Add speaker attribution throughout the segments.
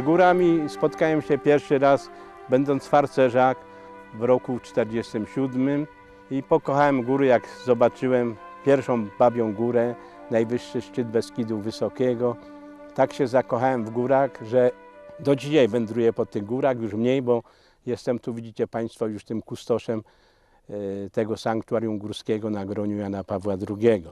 Speaker 1: górami spotkałem się pierwszy raz, będąc w Harcerzach w roku 47 i pokochałem góry, jak zobaczyłem pierwszą Babią Górę, najwyższy szczyt Beskidu Wysokiego. Tak się zakochałem w górach, że do dzisiaj wędruję po tych górach, już mniej, bo jestem tu, widzicie Państwo, już tym kustoszem e, tego sanktuarium górskiego na groniu Jana Pawła II.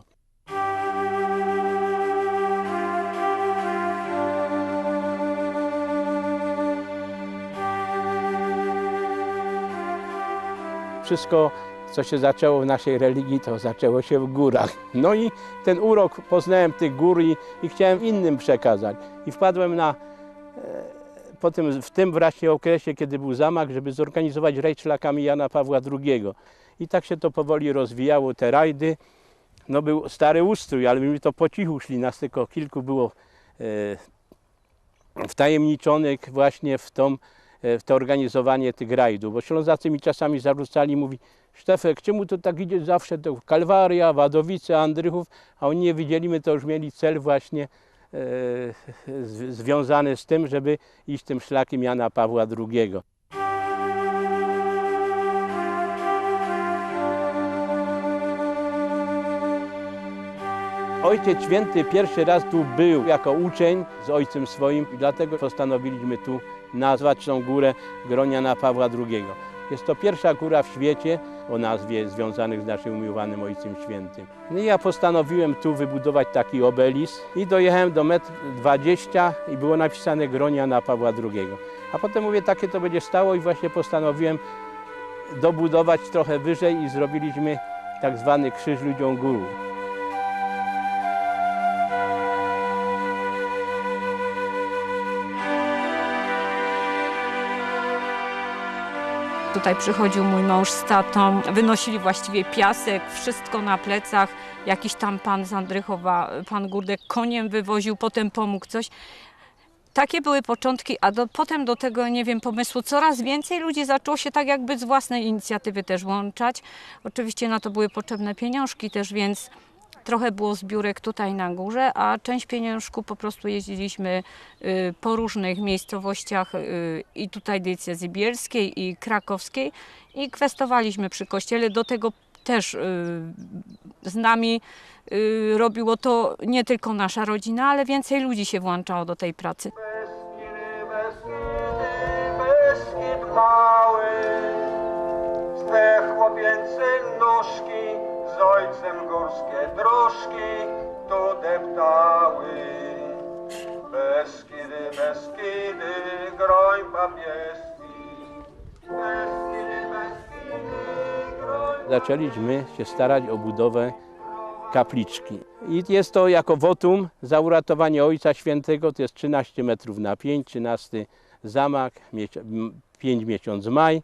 Speaker 1: Wszystko, co się zaczęło w naszej religii, to zaczęło się w górach. No i ten urok poznałem tych gór i, i chciałem innym przekazać. I wpadłem na, e, po tym, w tym właśnie okresie, kiedy był zamach, żeby zorganizować rajd szlakami Jana Pawła II. I tak się to powoli rozwijało, te rajdy. No był stary ustrój, ale my to po cichu szli, nas tylko kilku było e, wtajemniczonych właśnie w, tą, w to organizowanie tych rajdów. Bo Ślązacy mi czasami zarzucali, mówi Sztefek, czemu to tak idzie zawsze do Kalwaria, Wadowice, Andrychów, a oni nie widzieli, my to już mieli cel właśnie e, z- związany z tym, żeby iść tym szlakiem Jana Pawła II. Ojciec Święty pierwszy raz tu był jako uczeń z ojcem swoim i dlatego postanowiliśmy tu nazwać tą górę Groniana Pawła II. Jest to pierwsza góra w świecie o nazwie związanych z naszym umiłowanym Ojcem Świętym. No i ja postanowiłem tu wybudować taki obelis i dojechałem do metr 20 i było napisane Groniana Pawła II. A potem mówię, takie to będzie stało i właśnie postanowiłem dobudować trochę wyżej i zrobiliśmy tak zwany Krzyż Ludziom Gór.
Speaker 2: Tutaj przychodził mój mąż z tatą, wynosili właściwie piasek, wszystko na plecach. Jakiś tam pan z Andrychowa, pan Gurdek koniem wywoził, potem pomógł coś. Takie były początki, a do, potem do tego, nie wiem, pomysłu coraz więcej ludzi zaczęło się tak jakby z własnej inicjatywy też włączać. Oczywiście na to były potrzebne pieniążki też, więc trochę było zbiórek tutaj na górze, a część pieniążku po prostu jeździliśmy y, po różnych miejscowościach y, i tutaj diecezji bielskiej i krakowskiej i kwestowaliśmy przy kościele. Do tego też y, z nami y, robiło to nie tylko nasza rodzina, ale więcej ludzi się włączało do tej pracy.
Speaker 3: Mały, Swe chłopięce nóżki z ojcem górskie dróżki tu deptały. Beskidy, Beskidy, groń papieski. Beskidy, Beskidy, groń
Speaker 1: zaczęliśmy się starać o budowę kapliczki. I jest to jako wotum za uratowanie Ojca Świętego, to jest 13 metrów na 5, 13 zamach, 5 miesiąc maj.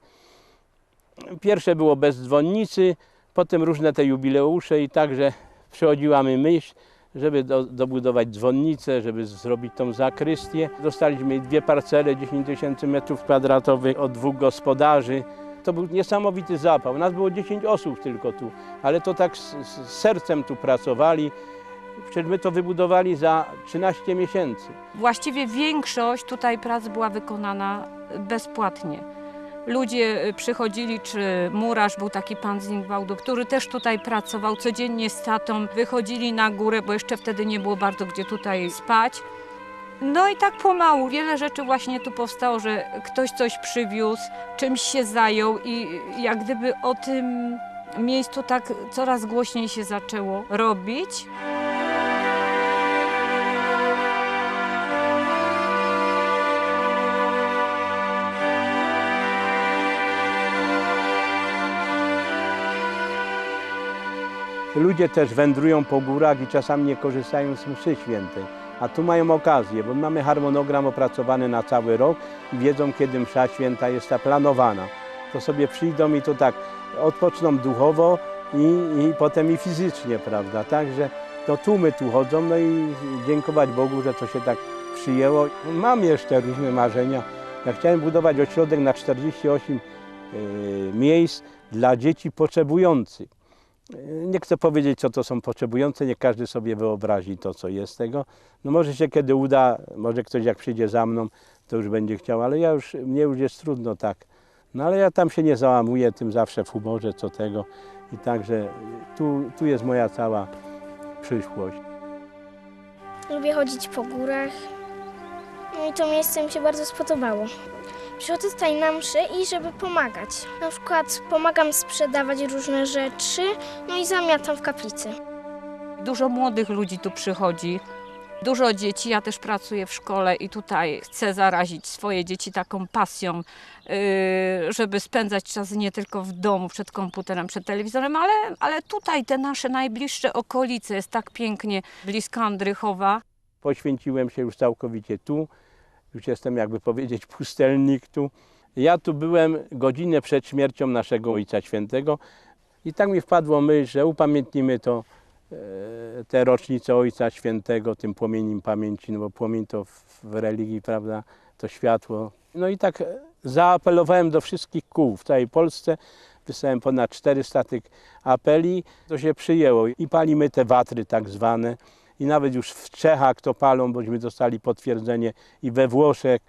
Speaker 1: Pierwsze było bez dzwonnicy, potem różne te jubileusze i także przychodziła mi myśl, żeby do, dobudować dzwonnicę, żeby zrobić tą zakrystię. Dostaliśmy dwie parcele, 10 tysięcy metrów kwadratowych od dwóch gospodarzy. To był niesamowity zapał. Nas było 10 osób tylko tu, ale to tak z, z sercem tu pracowali. Przecież my to wybudowali za 13 miesięcy.
Speaker 2: Właściwie większość tutaj prac była wykonana bezpłatnie. Ludzie y, przychodzili, czy murarz, był taki pan z Ingwałdu, który też tutaj pracował codziennie z tatą, wychodzili na górę, bo jeszcze wtedy nie było bardzo gdzie tutaj spać. No i tak pomału, wiele rzeczy właśnie tu powstało, że ktoś coś przywiózł, czymś się zajął i jak gdyby o tym miejscu tak coraz głośniej się zaczęło robić.
Speaker 1: Ludzie też wędrują po górach i czasami nie korzystają z mszy świętej. A tu mają okazję, bo mamy harmonogram opracowany na cały rok i wiedzą, kiedy msza święta jest zaplanowana. To sobie przyjdą i to tak odpoczną duchowo i, i potem i fizycznie, prawda? Także to tłumy tu chodzą, no i dziękować Bogu, że to się tak przyjęło. Mam jeszcze różne marzenia. Ja chciałem budować ośrodek na 48 e, miejsc dla dzieci potrzebujących. Nie chcę powiedzieć, co to są potrzebujące, nie każdy sobie wyobrazi to, co jest tego. No może się kiedy uda, może ktoś jak przyjdzie za mną, to już będzie chciał, ale ja już, mnie już jest trudno tak. No ale ja tam się nie załamuję tym zawsze w humorze, co tego. I także tu, tu jest moja cała przyszłość.
Speaker 4: Lubię chodzić po górach. No i to miejsce mi się bardzo spodobało. Przychodzę tutaj na mszy i żeby pomagać. Na przykład pomagam sprzedawać różne rzeczy, no i zamiatam w kaplicy.
Speaker 2: Dużo młodych ludzi tu przychodzi. Dużo dzieci, ja też pracuję w szkole i tutaj chcę zarazić swoje dzieci taką pasją, yy, żeby spędzać czas nie tylko w domu, przed komputerem, przed telewizorem, ale, ale tutaj te nasze najbliższe okolice jest tak pięknie blisko Andrychowa.
Speaker 1: Poświęciłem się już całkowicie tu. Już jestem, jakby powiedzieć, pustelnik tu. Ja tu byłem godzinę przed śmiercią naszego Ojca Świętego i tak mi wpadło myśl, że upamiętnimy to, e, tę rocznicę Ojca Świętego tym płomieniem pamięci, no bo płomień to w, religii, prawda, to światło. No i tak e, zaapelowałem do wszystkich kół w całej Polsce. Wysłałem ponad 400 tych apeli, to się przyjęło i palimy te watry tak zwane i nawet już w Czechach to palą, bośmy dostali potwierdzenie i we Włoszech.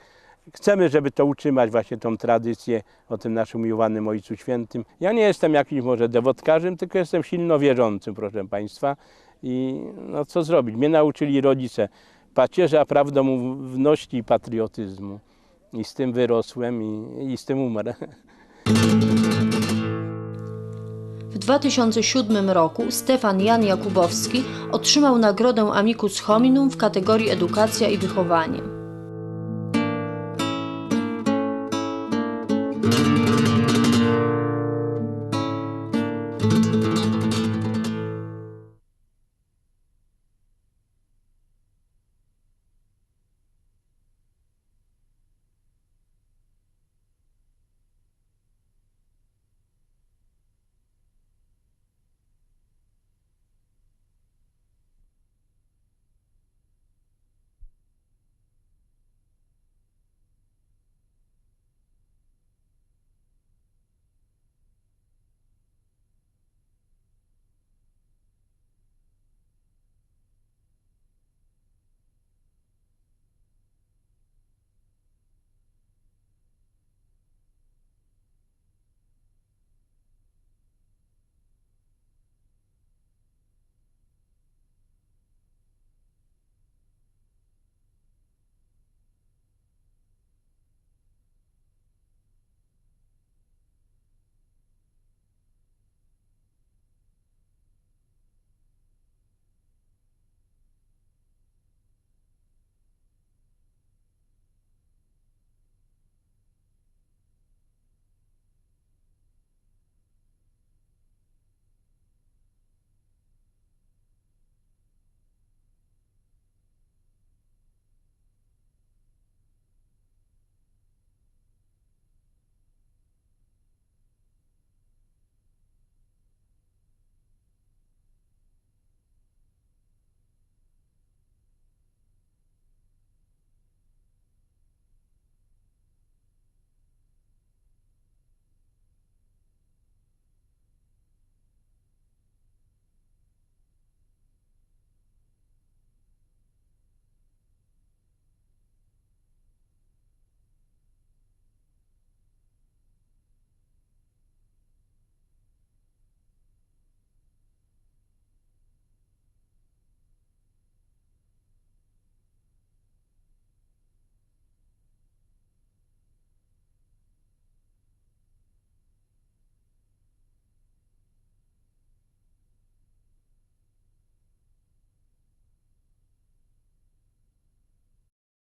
Speaker 1: Chcemy, żeby to utrzymać właśnie tą tradycję o tym naszym umiłowanym Ojcu Świętym. Ja nie jestem jakimś może dewotkarzem, tylko jestem silno wierzącym, proszę Państwa. I no co zrobić? Mnie nauczyli rodzice pacierza prawdomówności i patriotyzmu. I z tym wyrosłem i, i z tym umarę.
Speaker 5: W 2007 roku Stefan Jan Jakubowski otrzymał nagrodę Amicus Hominum w kategorii Edukacja i Wychowanie.